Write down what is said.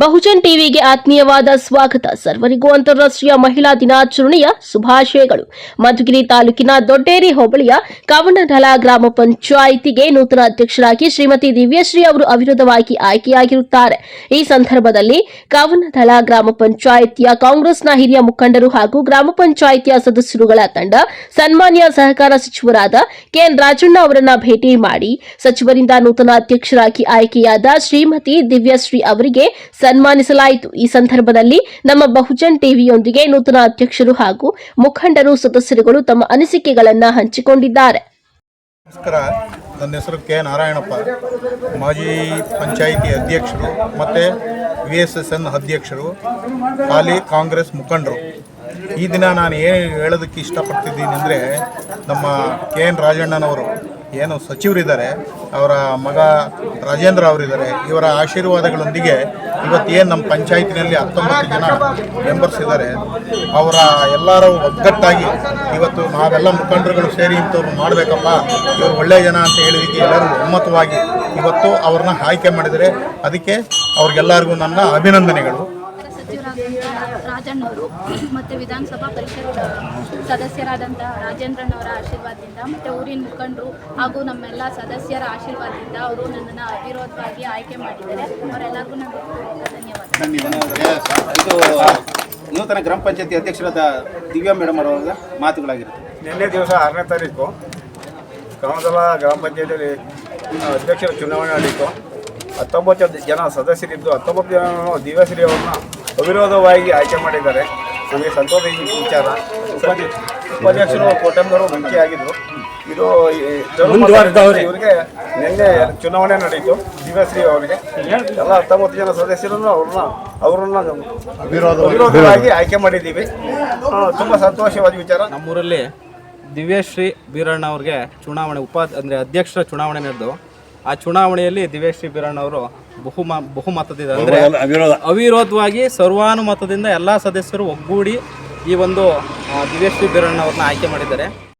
ಬಹುಜನ್ ಟಿವಿಗೆ ಆತ್ಮೀಯವಾದ ಸ್ವಾಗತ. ಸರ್ವರಿಗೂ ಅಂತಾರಾಷ್ಟ್ರೀಯ ಮಹಿಳಾ ದಿನಾಚರಣೆಯ ಶುಭಾಶಯಗಳು. ಮಧುಗಿರಿ ತಾಲೂಕಿನ ದೊಡ್ಡೇರಿ ಹೋಬಳಿಯ ಕವನಢಲ ಗ್ರಾಮ ಪಂಚಾಯಿತಿಗೆ ನೂತನ ಅಧ್ಯಕ್ಷರಾಗಿ ಶ್ರೀಮತಿ ದಿವ್ಯಶ್ರೀ ಅವರು ಅವಿರೋಧವಾಗಿ ಆಯ್ಕೆಯಾಗಿರುತ್ತಾರೆ. ಈ ಸಂದರ್ಭದಲ್ಲಿ ಕವನಢಲ ಗ್ರಾಮ ಪಂಚಾಯಿತಿಯ ಕಾಂಗ್ರೆಸ್ನ ಹಿರಿಯ ಮುಖಂಡರು ಹಾಗೂ ಗ್ರಾಮ ಪಂಚಾಯಿತಿಯ ಸದಸ್ಯರುಗಳ ತಂಡ ಸನ್ಮಾನ್ಯ ಸಹಕಾರ ಸಚಿವರಾದ ಕೆಎನ್ ರಾಜಣ್ಣ ಅವರನ್ನ ಭೇಟಿ ಮಾಡಿ ಸಚಿವರಿಂದ ನೂತನ ಅಧ್ಯಕ್ಷರಾಗಿ ಆಯ್ಕೆಯಾದ ಶ್ರೀಮತಿ ದಿವ್ಯಶ್ರೀ ಅವರಿಗೆ ಸನ್ಮಾನಿಸಲಾಯಿತು. ಈ ಸಂದರ್ಭದಲ್ಲಿ ನಮ್ಮ ಬಹುಜನ್ ಟಿವಿಯೊಂದಿಗೆ ನೂತನ ಅಧ್ಯಕ್ಷರು ಹಾಗೂ ಮುಖಂಡರು, ಸದಸ್ಯರುಗಳು ತಮ್ಮ ಅನಿಸಿಕೆಗಳನ್ನು ಹಂಚಿಕೊಂಡಿದ್ದಾರೆ. ನಮಸ್ಕಾರ. ನನ್ನ ಹೆಸರು ಕೆ. ನಾರಾಯಣಪ್ಪ. ಮಾಜಿ ಪಂಚಾಯಿತಿ ಅಧ್ಯಕ್ಷರು ಮತ್ತು ವಿ ಎಸ್ ಎಸ್ ಎನ್ ಅಧ್ಯಕ್ಷರು, ಹಾಲಿ ಕಾಂಗ್ರೆಸ್ ಮುಖಂಡರು. ಈ ದಿನ ನಾನು ಏನು ಹೇಳೋದಕ್ಕೆ ಇಷ್ಟಪಡ್ತಿದ್ದೀನಿ ಅಂದರೆ ನಮ್ಮ ಕೆ. ಎನ್. ರಾಜಣ್ಣನವರು ಏನು ಸಚಿವರಿದ್ದಾರೆ, ಅವರ ಮಗ ರಾಜೇಂದ್ರ ಅವರಿದ್ದಾರೆ, ಇವರ ಆಶೀರ್ವಾದಗಳೊಂದಿಗೆ ಇವತ್ತು ಏನು ನಮ್ಮ ಪಂಚಾಯತಿನಲ್ಲಿ ಹತ್ತೊಂಬತ್ತು ಜನ ಮೆಂಬರ್ಸ್ ಇದ್ದಾರೆ, ಅವರ ಎಲ್ಲರೂ ಒಗ್ಗಟ್ಟಾಗಿ ಇವತ್ತು ನಾವೆಲ್ಲ ಮುಖಂಡರುಗಳು ಸೇರಿ ಇಂಥವ್ರು ಮಾಡಬೇಕಪ್ಪ, ಇವರು ಒಳ್ಳೆಯ ಜನ ಅಂತ ಹೇಳಿದಕ್ಕೆ ಎಲ್ಲರೂ ಒಮ್ಮತವಾಗಿ ಇವತ್ತು ಅವ್ರನ್ನ ಆಯ್ಕೆ ಮಾಡಿದರೆ ಅದಕ್ಕೆ ಅವ್ರಿಗೆಲ್ಲರಿಗೂ ನನ್ನ ಅಭಿನಂದನೆಗಳು. ರಾಜಣ್ಣವರು ಮತ್ತು ವಿಧಾನಸಭಾ ಪರಿಷತ್ ಸದಸ್ಯರಾದಂಥ ರಾಜೇಂದ್ರನವರ ಆಶೀರ್ವಾದದಿಂದ ಮತ್ತು ಊರಿನ ಮುಖಂಡರು ಹಾಗೂ ನಮ್ಮೆಲ್ಲ ಸದಸ್ಯರ ಆಶೀರ್ವಾದದಿಂದ ಅವರು ನನ್ನನ್ನು ಅವಿರೋಧವಾಗಿ ಆಯ್ಕೆ ಮಾಡಿದ್ದಾರೆ. ಅವರೆಲ್ಲರಿಗೂ ನಾನು ಧನ್ಯವಾದ. ಇದು ನೂತನ ಗ್ರಾಮ ಪಂಚಾಯತಿ ಅಧ್ಯಕ್ಷರಾದ ದಿವ್ಯಾ ಮೇಡಮ್ ಅವರ ಮಾತುಗಳಾಗಿರುತ್ತೆ. ನಿನ್ನೆ ದಿವಸ ಆರನೇ ತಾರೀಕು ಕಮಲದಲ ಗ್ರಾಮ ಪಂಚಾಯತಿಯಲ್ಲಿ ಅಧ್ಯಕ್ಷರ ಚುನಾವಣೆ ನಡೆಯಿತು ಹತ್ತೊಂಬತ್ತು ಜನ ಸದಸ್ಯರಿದ್ದು ಹತ್ತೊಂಬತ್ತು ಜನ ದಿವ್ಯಶ್ರೀ ಅವ್ರನ್ನ ಅವಿರೋಧವಾಗಿ ಆಯ್ಕೆ ಮಾಡಿದ್ದಾರೆ. ನಮಗೆ ಸಂತೋಷ ಈ ವಿಚಾರ. ಉಪಾಧ್ಯ- ಉಪಾಧ್ಯಕ್ಷರು ಕೋಟಂಬರು ಮುಖ್ಯ ಇದು ಇವರಿಗೆ ನಿನ್ನೆ ಚುನಾವಣೆ ನಡೆಯಿತು ದಿವ್ಯಶ್ರೀ ಅವರಿಗೆ. ಎಲ್ಲ ಹತ್ತೊಂಬತ್ತು ಜನ ಸದಸ್ಯರನ್ನು ಅವ್ರನ್ನ ಅವ್ರನ್ನ ಅವಿರೋಧವಾಗಿ ಆಯ್ಕೆ ಮಾಡಿದ್ದೀವಿ. ತುಂಬ ಸಂತೋಷವಾದ ವಿಚಾರ. ನಮ್ಮೂರಲ್ಲಿ ದಿವ್ಯಶ್ರೀ ಬೀರಣ್ಣ ಅವ್ರಿಗೆ ಚುನಾವಣೆ ಉಪ ಅಂದರೆ ಅಧ್ಯಕ್ಷರ ಚುನಾವಣೆ ನಡೆದು ಆ ಚುನಾವಣೆಯಲ್ಲಿ ದಿವ್ಯಶ್ರೀ ಬೀರಣ್ಣ ಅವರು ಬಹುಮ ಬಹುಮತದಿಂದ ಅಂದರೆ ಅವಿರೋಧವಾಗಿ ಸರ್ವಾನುಮತದಿಂದ ಎಲ್ಲ ಸದಸ್ಯರು ಒಗ್ಗೂಡಿ ಈ ಒಂದು ದಿವೇಶ್ ಶ್ರೀ ಬೀರಣ್ಣ ಅವ್ರನ್ನ ಆಯ್ಕೆ ಮಾಡಿದ್ದಾರೆ.